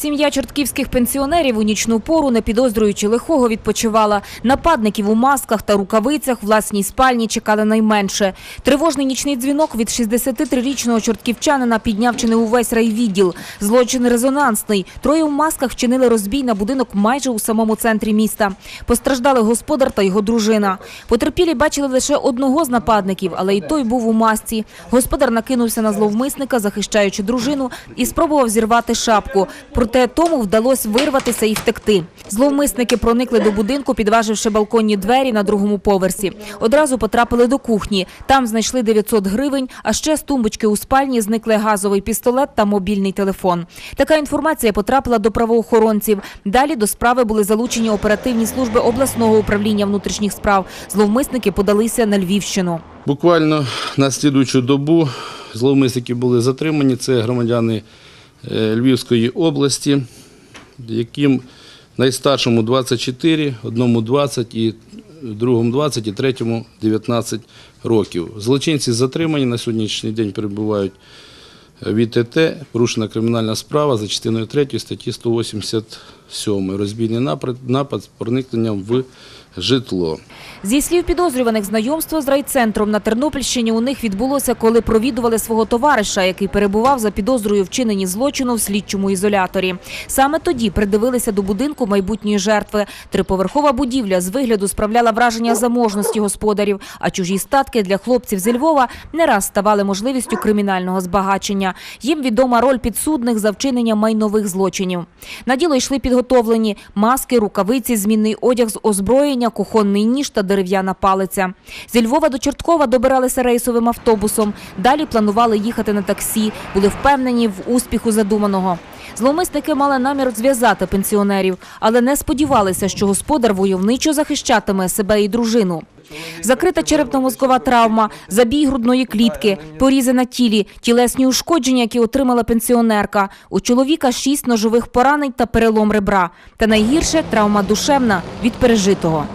Сім'я чортківських пенсіонерів у нічну пору, не підозрюючи лихого, відпочивала. Нападників у масках та рукавицях власній спальні чекали найменше. Тривожний нічний дзвінок від 63-річного чортківчанина підняв чи не увесь райвідділ. Злочин резонансний. Троє в масках вчинили розбій на будинок майже у самому центрі міста. Постраждали господар та його дружина. Потерпілі бачили лише одного з нападників, але і той був у масці. Господар накинувся на зловмисника, захищаючи дружину, і спробував зірвати шапку. Проте тому вдалося вирватися і втекти. Зловмисники проникли до будинку, підваживши балконні двері на другому поверсі. Одразу потрапили до кухні. Там знайшли 900 гривень, а ще з тумбочки у спальні зникли газовий пістолет та мобільний телефон. Така інформація потрапила до правоохоронців. Далі до справи були залучені оперативні служби обласного управління внутрішніх справ. Зловмисники подалися на Львівщину. Буквально на слідуючу добу зловмисники були затримані. Це громадяни Львівської області, яким найстаршому 24, одному 20 і другому 20 і третьому 19 років. Злочинці затримані на сьогоднішній день перебувають в ІТТ, порушена кримінальна справа за частиною 3 статті 187 розбійний напад, з проникненням в житло. Зі слів підозрюваних, знайомство з райцентром на Тернопільщині у них відбулося, коли провідували свого товариша, який перебував за підозрою вчинені злочину в слідчому ізоляторі. Саме тоді придивилися до будинку майбутньої жертви. Триповерхова будівля з вигляду справляла враження заможності господарів, а чужі статки для хлопців зі Львова не раз ставали можливістю кримінального збагачення. Їм відома роль підсудних за вчинення майнових злочинів. На діло йшли підготовлені маски, рукавиці, змінний одяг з озброєння, кухонний ніж та дерев'яна палиця. Зі Львова до Чорткова добиралися рейсовим автобусом. Далі планували їхати на таксі. Були впевнені в успіху задуманого. Зловмисники мали намір зв'язати пенсіонерів, але не сподівалися, що господар войовничо захищатиме себе і дружину. Закрита черепно-мозкова травма, забій грудної клітки, порізи на тілі, тілесні ушкодження, які отримала пенсіонерка. У чоловіка шість ножових поранень та перелом ребра. Та найгірше травма душевна від пережитого.